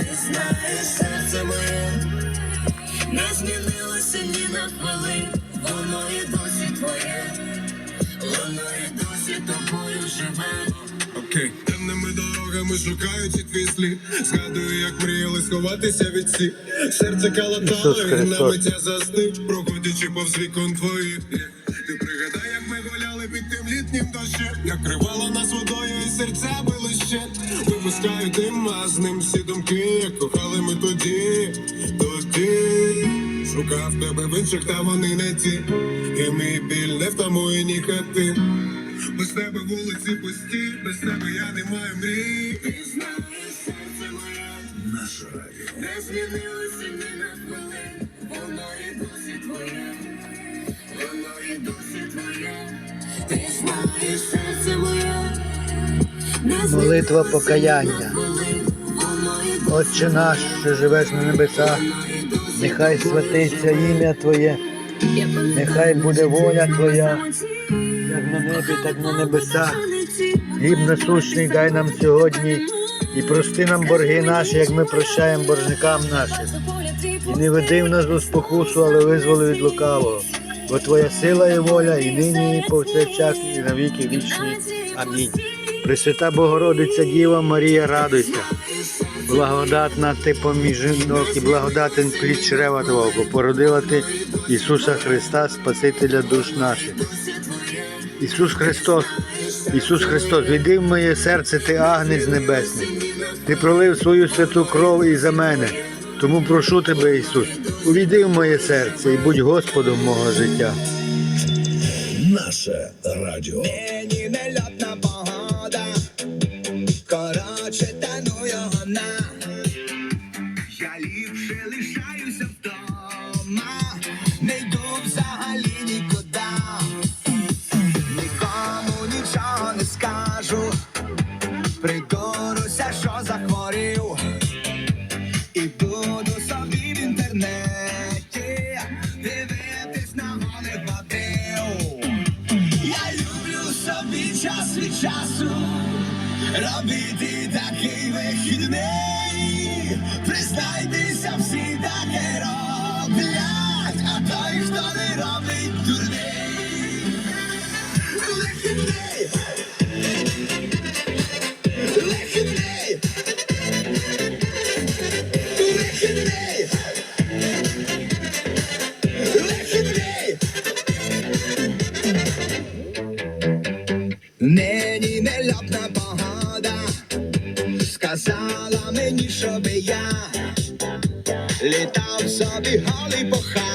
Ти знаєш серце моє, не змінилося ні на хвилин, воно і досі твоє, воно і досі тобою живе. Окей, темними дорогами шукаю ці твій слід. Згадую, як мріяли сховатися від всіх. Серце калатало, і на миття застиг, проходячи повз вікон твоїх. Ти пригадай, як ми гуляли під тим літнім дощем, як кривало нас водою, і серця били ще. Випускаю дим, а з ним всі думки, як кохали ми тоді, тоді. Шукав тебе в інших, та вони не ті. І мій біль не втамує ні хати. Без тебе вулиці пусті, без тебе я не маю мрій. Ти знаєш серце моє, Наша радіо. не змінилося ні на хвилин, воно і досі твоє, воно і досі твоє. Ти знаєш серце моє, Молитва покаяння. Отче наш, що живеш на небесах, нехай святиться ім'я Твоє, нехай буде воля Твоя, як на небі, так на небесах. Хліб насущний дай нам сьогодні і прости нам борги наші, як ми прощаємо боржникам нашим. І не веди в нас у спокусу, але визволи від лукавого. Бо Твоя сила і воля, і нині, і повсякчас, і на віки вічні. Амінь. Пресвята Богородиця Діва Марія, радуйся. Благодатна ти поміж жінок і благодатен плід чрева Твого, бо породила ти Ісуса Христа, Спасителя душ наших. Ісус Христос, Ісус Христос, війди в моє серце, ти агнець небесний. Ти пролив свою святу кров і за мене. Тому прошу тебе, Ісус, увійди в моє серце і будь Господом мого життя. Наше радіо. Коротше таную вона. Я ліпше лишаюся вдома, не йду взагалі нікуди. Нікому нічого не скажу, придуруся, що захворів. І буду собі в інтернеті дивитись на голих мотив. Я люблю собі час від часу робити такий вихідний. Признайтеся, всі таке роблять, а той, хто не робить дурний. Вихідний. Вихідний. Сказала мені, щоб я літав собі голий по хаті,